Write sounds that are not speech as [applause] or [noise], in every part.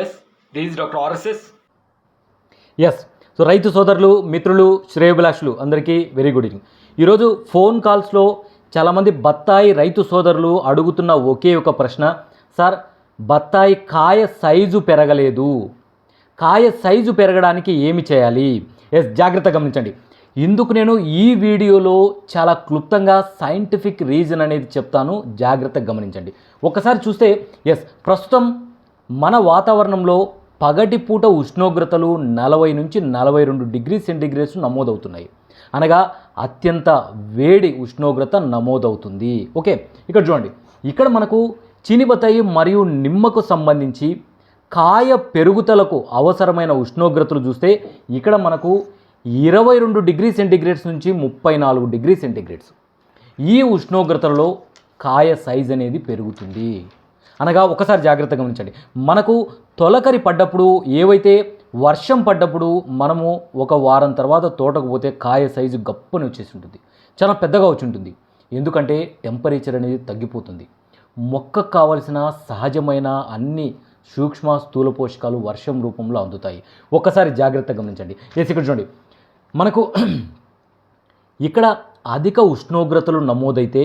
Yes this doctor RSS S so రైతు సోదరులు మిత్రులు శ్రేయభిలాషులు అందరికీ వెరీ గుడ్ ఈవినింగ్ ఈరోజు ఫోన్ కాల్స్లో చాలామంది బత్తాయి రైతు సోదరులు అడుగుతున్న ఒకే ఒక ప్రశ్న. సార్ బత్తాయి కాయ సైజు పెరగలేదు. కాయ సైజు పెరగడానికి ఏమి చేయాలి? ఎస్ జాగ్రత్త గమనించండి. ఇందుకు నేను ఈ వీడియోలో చాలా క్లుప్తంగా సైంటిఫిక్ రీజన్ అనేది చెప్తాను. జాగ్రత్తగా గమనించండి. ఒకసారి చూస్తే ఎస్ ప్రస్తుతం మన వాతావరణంలో పగటిపూట ఉష్ణోగ్రతలు నలభై నుంచి నలభై రెండు డిగ్రీ సెంటీగ్రేడ్స్ నమోదవుతున్నాయి. అనగా అత్యంత వేడి ఉష్ణోగ్రత నమోదవుతుంది. ఓకే ఇక్కడ చూడండి. ఇక్కడ మనకు చినిబతాయి మరియు నిమ్మకు సంబంధించి కాయ పెరుగుదలకు అవసరమైన ఉష్ణోగ్రతలు చూస్తే ఇక్కడ మనకు ఇరవై రెండు డిగ్రీ సెంటీగ్రేడ్స్ నుంచి ముప్పై నాలుగు డిగ్రీ సెంటీగ్రేడ్స్. ఈ ఉష్ణోగ్రతలలో కాయ సైజ్ అనేది పెరుగుతుంది. అనగా ఒకసారి జాగ్రత్తగా గమనించండి. మనకు తొలకరి పడ్డప్పుడు ఏవైతే వర్షం పడ్డప్పుడు మనము ఒక వారం తర్వాత తోటకు పోతే కాయ సైజు గప్పని వచ్చేసి ఉంటుంది చాలా పెద్దగా వచ్చి ఉంటుంది ఎందుకంటే టెంపరేచర్ అనేది తగ్గిపోతుంది. మొక్కకు కావలసిన సహజమైన అన్ని సూక్ష్మ స్థూల పోషకాలు వర్షం రూపంలో అందుతాయి. ఒక్కసారి జాగ్రత్తగా గమనించండి. ఎస్ ఇక్కడ చూడండి. మనకు ఇక్కడ అధిక ఉష్ణోగ్రతలు నమోదైతే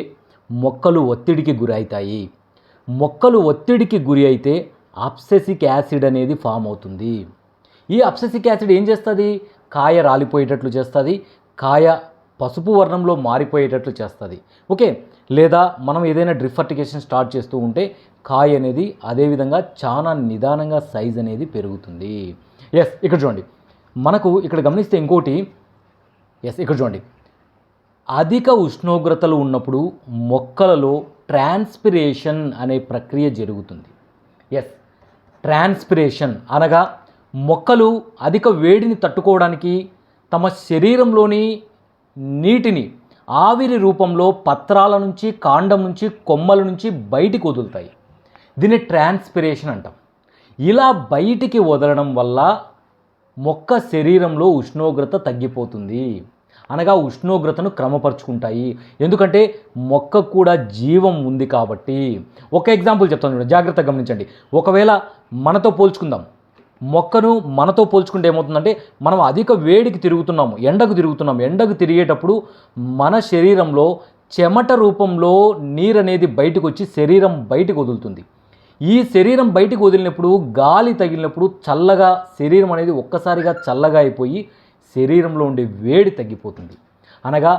మొక్కలు ఒత్తిడికి గురవుతాయి. మొక్కలు ఒత్తిడికి గురి అయితే అప్సెసిక్ యాసిడ్ అనేది ఫామ్ అవుతుంది. ఈ అప్సెసిక్ యాసిడ్ ఏం చేస్తుంది? కాయ రాలిపోయేటట్లు చేస్తుంది. కాయ పసుపు వర్ణంలో మారిపోయేటట్లు చేస్తుంది. ఓకే? లేదా మనం ఏదైనా డ్రిఫర్టికేషన్ స్టార్ట్ చేస్తూ ఉంటే కాయ అనేది అదేవిధంగా చాలా నిదానంగా సైజ్ అనేది పెరుగుతుంది. ఎస్ ఇక్కడ చూడండి. మనకు ఇక్కడ గమనిస్తే ఇంకోటి. ఎస్ ఇక్కడ చూడండి. అధిక ఉష్ణోగ్రతలు ఉన్నప్పుడు మొక్కలలో ట్రాన్స్పిరేషన్ అనే ప్రక్రియ జరుగుతుంది. ఎస్ ట్రాన్స్పిరేషన్ అనగా మొక్కలు అధిక వేడిని తట్టుకోవడానికి తమ శరీరంలోని నీటిని ఆవిరి రూపంలో పత్రాల నుంచి కాండం నుంచి కొమ్మల నుంచి బయటికి వదులుతాయి. దీన్ని ట్రాన్స్పిరేషన్ అంటాం. ఇలా బయటికి వదలడం వల్ల మొక్క శరీరంలో ఉష్ణోగ్రత తగ్గిపోతుంది. అనగా ఉష్ణోగ్రతను క్రమపరుచుకుంటాయి. ఎందుకంటే మొక్క కూడా జీవం ఉంది కాబట్టి. ఒక ఎగ్జాంపుల్ చెప్తాను చూడండి జాగ్రత్తగా గమనించండి. ఒకవేళ మనతో పోల్చుకుందాం. మొక్కను మనతో పోల్చుకుంటే ఏమవుతుందంటే మనం అధిక వేడికి తిరుగుతున్నాము ఎండకు తిరుగుతున్నాము. ఎండకు తిరిగేటప్పుడు మన శరీరంలో చెమట రూపంలో నీరు అనేది బయటకు వచ్చి శరీరం బయటకు వదులుతుంది. ఈ శరీరం బయటకు వదిలినప్పుడు గాలి తగిలినప్పుడు చల్లగా శరీరం అనేది ఒక్కసారిగా చల్లగా అయిపోయి శరీరంలో ఉండే వేడి తగ్గిపోతుంది. అనగా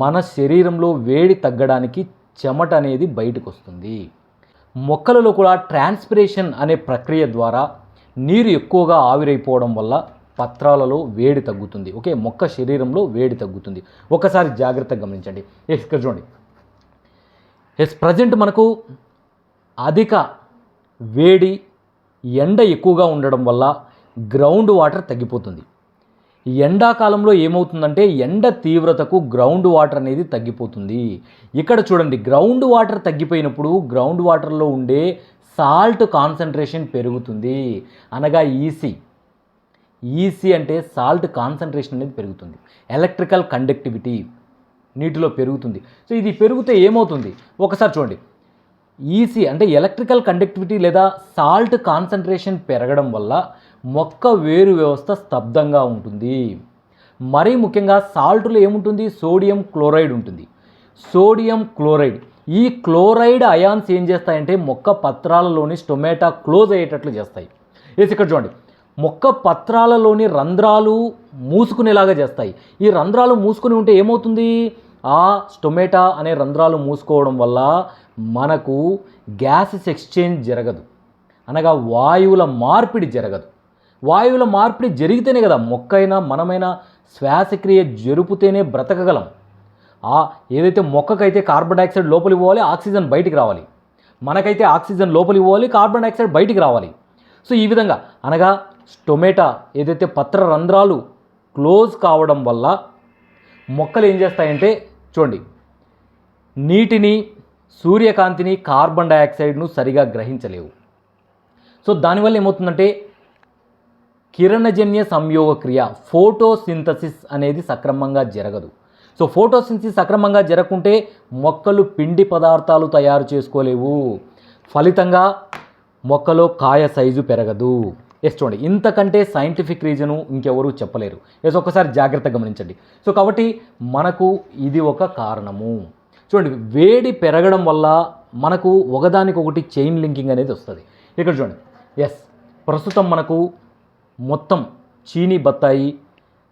మన శరీరంలో వేడి తగ్గడానికి చెమట అనేది బయటకు వస్తుంది మొక్కలలో కూడా ట్రాన్స్పిరేషన్ అనే ప్రక్రియ ద్వారా నీరు ఎక్కువగా ఆవిరైపోవడం వల్ల పత్రాలలో వేడి తగ్గుతుంది. ఓకే మొక్క శరీరంలో వేడి తగ్గుతుంది. ఒకసారి జాగ్రత్తగా గమనించండి. ఎస్ ఇక్కడ చూడండి. ఎస్ ప్రజెంట్ మనకు అధిక వేడి ఎండ ఎక్కువగా ఉండడం వల్ల గ్రౌండ్ వాటర్ తగ్గిపోతుంది. ఎండాకాలంలో ఏమవుతుందంటే ఎండ తీవ్రతకు గ్రౌండ్ వాటర్ అనేది తగ్గిపోతుంది. ఇక్కడ చూడండి గ్రౌండ్ వాటర్ తగ్గిపోయినప్పుడు గ్రౌండ్ వాటర్లో ఉండే సాల్ట్ కాన్సన్ట్రేషన్ పెరుగుతుంది. అనగా ఈసీ. ఈసీ అంటే సాల్ట్ కాన్సన్ట్రేషన్ అనేది పెరుగుతుంది. ఎలక్ట్రికల్ కండక్టివిటీ నీటిలో పెరుగుతుంది. సో ఇది పెరిగితే ఏమవుతుంది? ఒకసారి చూడండి. ఈసీ అంటే ఎలక్ట్రికల్ కండక్టివిటీ లేదా సాల్ట్ కాన్సన్ట్రేషన్ పెరగడం వల్ల మొక్క వేరు వ్యవస్థ స్తబ్దంగా ఉంటుంది. మరీ ముఖ్యంగా సాల్ట్లో ఏముంటుంది? సోడియం క్లోరైడ్ ఉంటుంది. Sodium chloride. ఈ క్లోరైడ్ అయాన్స్ ఏం చేస్తాయంటే మొక్క పత్రాలలోని స్టొమాటా క్లోజ్ అయ్యేటట్లు చేస్తాయి. వేసి ఇక్కడ చూడండి. మొక్క పత్రాలలోని రంధ్రాలు మూసుకునేలాగా చేస్తాయి. ఈ రంధ్రాలు మూసుకుని ఉంటే ఏమవుతుంది? ఆ స్టొమాటా అనే రంధ్రాలు మూసుకోవడం వల్ల మనకు గ్యాసెస్ ఎక్స్చేంజ్ జరగదు. అనగా వాయువుల మార్పిడి జరగదు. వాయువుల మార్పిడి జరిగితేనే కదా మొక్కైనా మనమైనా శ్వాసక్రియ జరుపుతేనే బ్రతకగలం. ఆ ఏదైతే మొక్కకైతే కార్బన్ డైఆక్సైడ్ లోపలికి పోవాలి ఆక్సిజన్ బయటికి రావాలి. మనకైతే ఆక్సిజన్ లోపలికి పోవాలి కార్బన్ డైఆక్సైడ్ బయటికి రావాలి. సో ఈ విధంగా అనగా టొమాటా ఏదైతే పత్ర రంధ్రాలు క్లోజ్ కావడం వల్ల మొక్కలు ఏం చేస్తాయంటే చూడండి నీటిని సూర్యకాంతిని కార్బన్ డైఆక్సైడ్ను సరిగా గ్రహించలేవు. సో దానివల్ల ఏమవుతుందంటే కిరణజన్య సంయోగ క్రియ ఫోటోసింథసిస్ అనేది సక్రమంగా జరగదు. సో ఫోటోసింథసిస్ సక్రమంగా జరగకుంటే మొక్కలు పిండి పదార్థాలు తయారు చేసుకోలేవు. ఫలితంగా మొక్కలో కాయ సైజు పెరగదు. ఎస్ చూడండి ఇంతకంటే సైంటిఫిక్ రీజను ఇంకెవరూ చెప్పలేరు. ఎస్ ఒక్కసారి జాగ్రత్త గమనించండి. సో కాబట్టి మనకు ఇది ఒక కారణము. చూడండి వేడి పెరగడం వల్ల మనకు ఒకదానికొకటి చైన్ లింకింగ్ అనేది వస్తుంది. ఇక్కడ చూడండి ఎస్ ప్రస్తుతం మనకు మొత్తం చీనీ బత్తాయి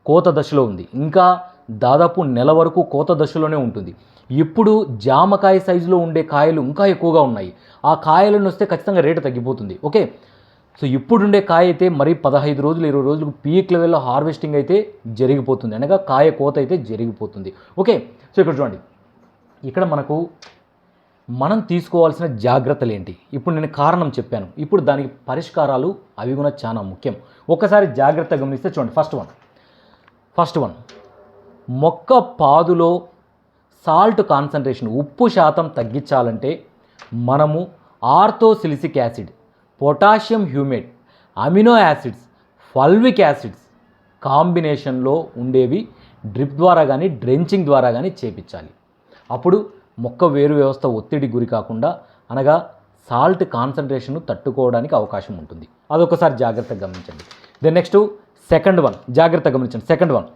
కోత దశలో ఉంది. ఇంకా దాదాపు నెల వరకు కోత దశలోనే ఉంటుంది. ఇప్పుడు జామకాయ సైజులో ఉండే కాయలు ఇంకా ఎక్కువగా ఉన్నాయి. ఆ కాయలను వస్తే ఖచ్చితంగా రేటు తగ్గిపోతుంది. ఓకే? సో ఇప్పుడుండే కాయ అయితే మరి పదహైదు రోజులు ఇరవై రోజులకు పీక్ లెవెల్లో హార్వెస్టింగ్ అయితే జరిగిపోతుంది. అనగా కాయ కోత అయితే జరిగిపోతుంది. ఓకే? సో ఇక్కడ చూడండి. ఇక్కడ మనకు మనం తీసుకోవాల్సిన జాగ్రత్తలు ఏంటి ఇప్పుడు నేను కారణం చెప్పాను. ఇప్పుడు దానికి పరిష్కారాలు అవి కూడా చాలా ముఖ్యం. ఒక్కసారి జాగ్రత్త గమనిస్తే చూడండి ఫస్ట్ వన్ ఫస్ట్ వన్ మొక్క పాదులో సాల్ట్ కాన్సన్ట్రేషన్ ఉప్పు శాతం తగ్గించాలంటే మనము orthosilicic acid potassium humate amino acids fulvic acids కాంబినేషన్లో ఉండేవి డ్రిప్ ద్వారా కానీ డ్రెంచింగ్ ద్వారా కానీ చేపించాలి. అప్పుడు మొక్క వేరు వ్యవస్థ ఒత్తిడి గురి కాకుండా అనగా సాల్ట్ కాన్సన్ట్రేషన్ తట్టుకోవడానికి అవకాశం ఉంటుంది. అదొకసారి జాగ్రత్తగా గమనించండి. దెన్ నెక్స్ట్ సెకండ్ వన్ జాగ్రత్తగా గమనించండి. సెకండ్ వన్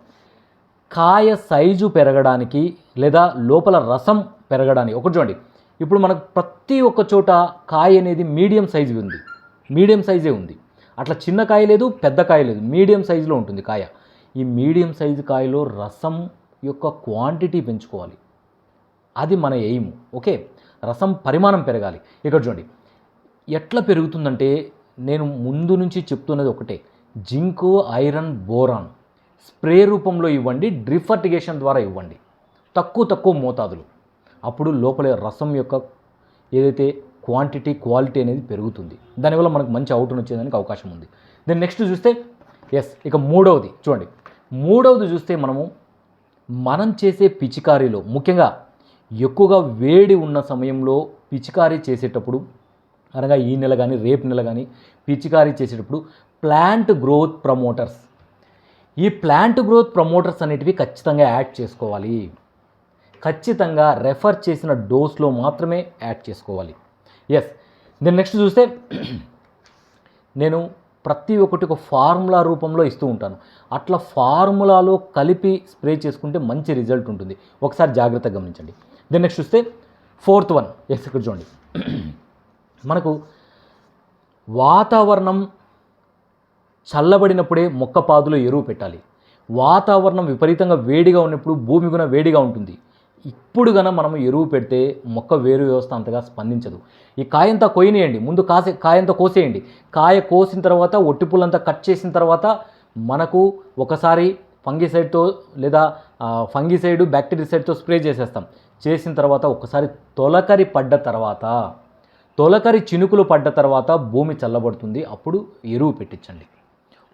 కాయ సైజు పెరగడానికి లేదా లోపల రసం పెరగడానికి ఒకటి చూడండి. ఇప్పుడు మనకు ప్రతి ఒక్క చోట కాయ అనేది మీడియం సైజు ఉంది. మీడియం సైజే ఉంది. అట్లా చిన్న కాయ లేదు పెద్ద కాయ లేదు మీడియం సైజులో ఉంటుంది కాయ. ఈ మీడియం సైజు కాయలో రసం యొక్క క్వాంటిటీ పెంచుకోవాలి. అది మన ఎయిమ్. ఓకే? రసం పరిమాణం పెరగాలి. ఇక్కడ చూడండి. ఎట్లా పెరుగుతుందంటే నేను ముందు నుంచి చెప్తున్నది ఒకటే. జింకు ఐరన్ బోరాన్ స్ప్రే రూపంలో ఇవ్వండి డ్రిఫర్టిగేషన్ ద్వారా ఇవ్వండి. తక్కువ తక్కువ మోతాదులు. అప్పుడు లోపల రసం యొక్క ఏదైతే క్వాంటిటీ క్వాలిటీ అనేది పెరుగుతుంది. దానివల్ల మనకు మంచి అవుట్ని వచ్చేదానికి అవకాశం ఉంది. దెన్ నెక్స్ట్ చూస్తే ఎస్ ఇక మూడవది. చూడండి. మూడవది చూస్తే మనము మనం చేసే పిచికారీలో ముఖ్యంగా ఎక్కువగా వేడి ఉన్న సమయంలో పిచికారీ చేసేటప్పుడు అనగా ఈ నెల కానీ రేపు నెల కానీ పిచికారీ చేసేటప్పుడు ప్లాంట్ గ్రోత్ ప్రమోటర్స్. ఈ ప్లాంట్ గ్రోత్ ప్రమోటర్స్ అనేటివి ఖచ్చితంగా యాడ్ చేసుకోవాలి. ఖచ్చితంగా రెఫర్ చేసిన డోస్లో మాత్రమే యాడ్ చేసుకోవాలి. ఎస్ దెన్ నెక్స్ట్ చూస్తే నేను ప్రతి ఒక్కటి ఒక ఫార్ములా రూపంలో ఇస్తూ ఉంటాను. అట్లా ఫార్ములాలో కలిపి స్ప్రే చేసుకుంటే మంచి రిజల్ట్ ఉంటుంది. ఒకసారి జాగ్రత్తగా గమనించండి. దెన్ నెక్స్ట్ చూస్తే ఫోర్త్ వన్ ఎస్ ఇక్కడ చూడండి. [clears throat] మనకు వాతావరణం చల్లబడినప్పుడే మొక్క పాదులో ఎరువు పెట్టాలి. వాతావరణం విపరీతంగా వేడిగా ఉన్నప్పుడు భూమి కూడా వేడిగా ఉంటుంది. ఇప్పుడు గన మనం ఎరువు పెడితే మొక్క వేరు వ్యవస్థ అంతగా స్పందించదు. ఈ కాయంతా కొయ్యనియండి. ముందు కాసే కాయంతా కోసేయండి. కాయ కోసిన తర్వాత ఒట్టి పుల్లంతా కట్ చేసిన తర్వాత మనకు ఒకసారి ఫంగిసైడ్తో లేదా ఫంగిసైడ్ బ్యాక్టీరిసైడ్తో స్ప్రే చేసేస్తాం. చేసిన తర్వాత ఒకసారి తొలకరి పడ్డ తర్వాత తొలకరి చినుకులు పడ్డ తర్వాత భూమి చల్లబడుతుంది. అప్పుడు ఎరువు పెట్టించండి.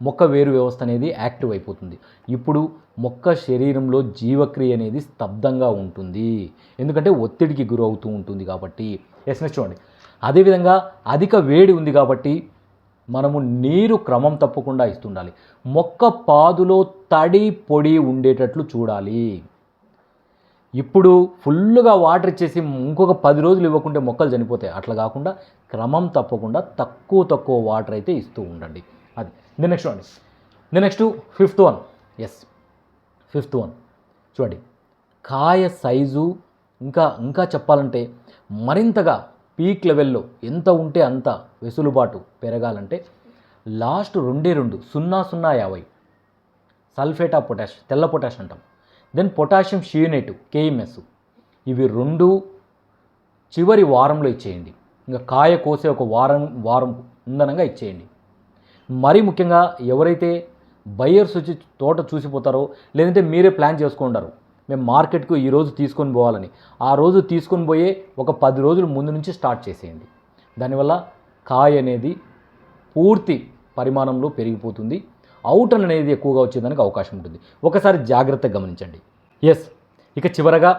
మొక్క వేరు వ్యవస్థ అనేది యాక్టివ్ అయిపోతుంది. ఇప్పుడు మొక్క శరీరంలో జీవక్రియ అనేది స్తబ్దంగా ఉంటుంది. ఎందుకంటే ఒత్తిడికి గురవుతూ ఉంటుంది కాబట్టి. ఎస్ నెక్స్ట్ చూడండి. అదేవిధంగా అధిక వేడి ఉంది కాబట్టి మనము నీరు క్రమం తప్పకుండా ఇస్తుండాలి. మొక్క పాదులో తడి పొడి ఉండేటట్లు చూడాలి. ఇప్పుడు ఫుల్గా వాటర్ ఇచ్చేసి ఇంకొక పది రోజులు ఇవ్వకుంటే మొక్కలు చనిపోతాయి. అట్లా కాకుండా క్రమం తప్పకుండా తక్కువ తక్కువ వాటర్ అయితే ఇస్తూ ఉండండి. అది. The next one. The next fifth one. Yes fifth one. చూడండి. కాయ సైజు ఇంకా ఇంకా చెప్పాలంటే మరింతగా పీక్ లెవెల్లో ఎంత ఉంటే అంత వెసులుబాటు పెరగాలంటే లాస్ట్ రెండే రెండు సున్నా సున్నా యాభై. సల్ఫేట్ ఆఫ్ పొటాష్ తెల్ల పొటాష్ అంటాం. దెన్ పొటాషియం షియూనేట్ కేఎంఎస్ ఇవి రెండు చివరి వారంలో ఇచ్చేయండి. ఇంకా కాయ కోసే ఒక వారం వారం ఉందనంగా ఇచ్చేయండి. మరీ ముఖ్యంగా ఎవరైతే బయర్స్ వచ్చి తోట చూసిపోతారో లేదంటే మీరే ప్లాన్ చేసుకుంటారు మేము మార్కెట్కు ఈరోజు తీసుకొని పోవాలని. ఆ రోజు తీసుకొని పోయే ఒక పది రోజుల ముందు నుంచి స్టార్ట్ చేసేయండి. దానివల్ల కాయ అనేది పూర్తి పరిమాణంలో పెరిగిపోతుంది. అవుటన్ అనేది ఎక్కువగా వచ్చేదానికి అవకాశం ఉంటుంది. ఒకసారి జాగ్రత్తగా గమనించండి. ఎస్ ఇక చివరగా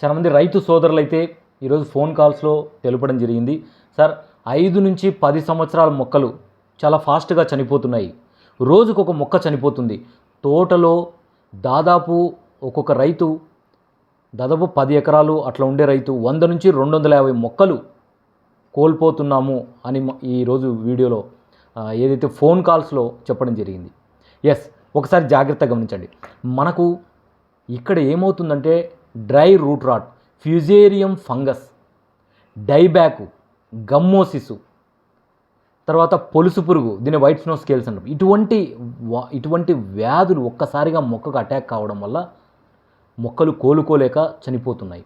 చాలామంది రైతు సోదరులు అయితే ఈరోజు ఫోన్ కాల్స్లో తెలపడం జరిగింది. సార్ ఐదు నుంచి పది సంవత్సరాల మొక్కలు చాలా ఫాస్ట్గా చనిపోతున్నాయి. రోజుకు ఒక మొక్క చనిపోతుంది. తోటలో దాదాపు ఒక్కొక్క రైతు దాదాపు పది ఎకరాలు అట్లా ఉండే రైతు వంద నుంచి రెండు వందల యాభై మొక్కలు కోల్పోతున్నాము అని ఈరోజు వీడియోలో ఏదైతే ఫోన్ కాల్స్లో చెప్పడం జరిగింది. ఎస్ ఒకసారి జాగ్రత్తగా గమనించండి. మనకు ఇక్కడ ఏమవుతుందంటే dry root rot fusarium fungus dieback gummosis తర్వాత పొలుసు పురుగు దీని వైట్ స్నో స్కేల్స్ అంటాం. ఇటువంటి ఇటువంటి వ్యాధులు ఒక్కసారిగా మొక్కకు అటాక్ కావడం వల్ల మొక్కలు కోలుకోలేక చనిపోతున్నాయి.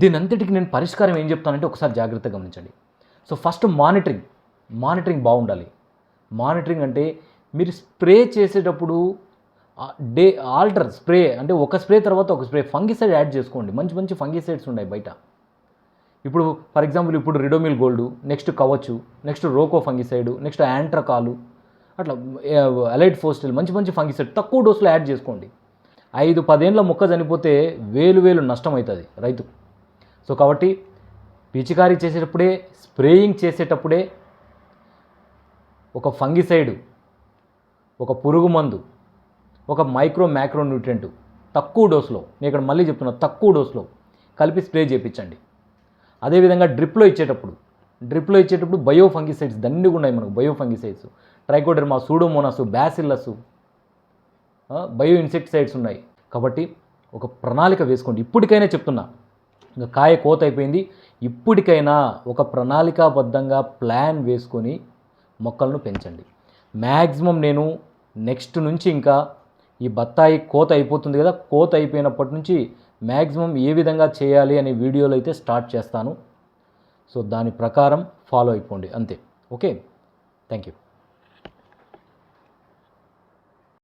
దీని అంతటికి నేను పరిష్కారం ఏం చెప్తానంటే ఒకసారి జాగ్రత్తగా గమనించండి. సో ఫస్ట్ మానిటరింగ్ మానిటరింగ్ బాగుండాలి. మానిటరింగ్ అంటే మీరు స్ప్రే చేసేటప్పుడు డే ఆల్టర్ స్ప్రే అంటే ఒక స్ప్రే తర్వాత ఒక స్ప్రే ఫంగిసైడ్ యాడ్ చేసుకోండి. మంచి మంచి ఫంగిసైడ్స్ ఉన్నాయి బయట. ఇప్పుడు ఫర్ ఎగ్జాంపుల్ ఇప్పుడు Ridomil gold next కవచ్చు next Roko fungicide next Antracol అట్లా అలైట్ ఫోస్టిల్ మంచి మంచి ఫంగిసైడ్ తక్కువ డోసులో యాడ్ చేసుకోండి. ఐదు పదేళ్ళ మొక్క చనిపోతే వేలు వేలు నష్టం అవుతుంది రైతు. సో కాబట్టి పిచికారీ చేసేటప్పుడే స్ప్రేయింగ్ చేసేటప్పుడే ఒక ఫంగిసైడ్ ఒక పురుగు మందు ఒక మైక్రో మ్యాక్రో న్యూట్రియంట్ తక్కువ డోసులో నేను ఇక్కడ మళ్ళీ చెప్తున్నా తక్కువ డోసులో కలిపి స్ప్రే చేయించండి అదేవిధంగా డ్రిప్లో ఇచ్చేటప్పుడు డ్రిప్లో ఇచ్చేటప్పుడు బయో ఫంగిసైడ్స్ దండిగా ఉన్నాయి మనకు bio fungicides trichoderma pseudomonas bacillus bio insecticides ఉన్నాయి. కాబట్టి ఒక ప్రణాళిక వేసుకోండి. ఇప్పటికైనా చెప్తున్నా. ఇంకా కాయ కోత అయిపోయింది. ఇప్పటికైనా ఒక ప్రణాళికాబద్ధంగా ప్లాన్ వేసుకొని మొక్కలను పెంచండి. మ్యాక్సిమం నేను నెక్స్ట్ నుంచి ఇంకా ఈ బత్తాయి కోత అయిపోతుంది కదా కోత అయిపోయినప్పటి నుంచి మ్యాక్సిమం ఏ విధంగా చేయాలి అనే వీడియోలు అయితే స్టార్ట్ చేస్తాను. సో దాని ప్రకారం ఫాలో అయిపోండి. అంతే. ఓకే? Thank you.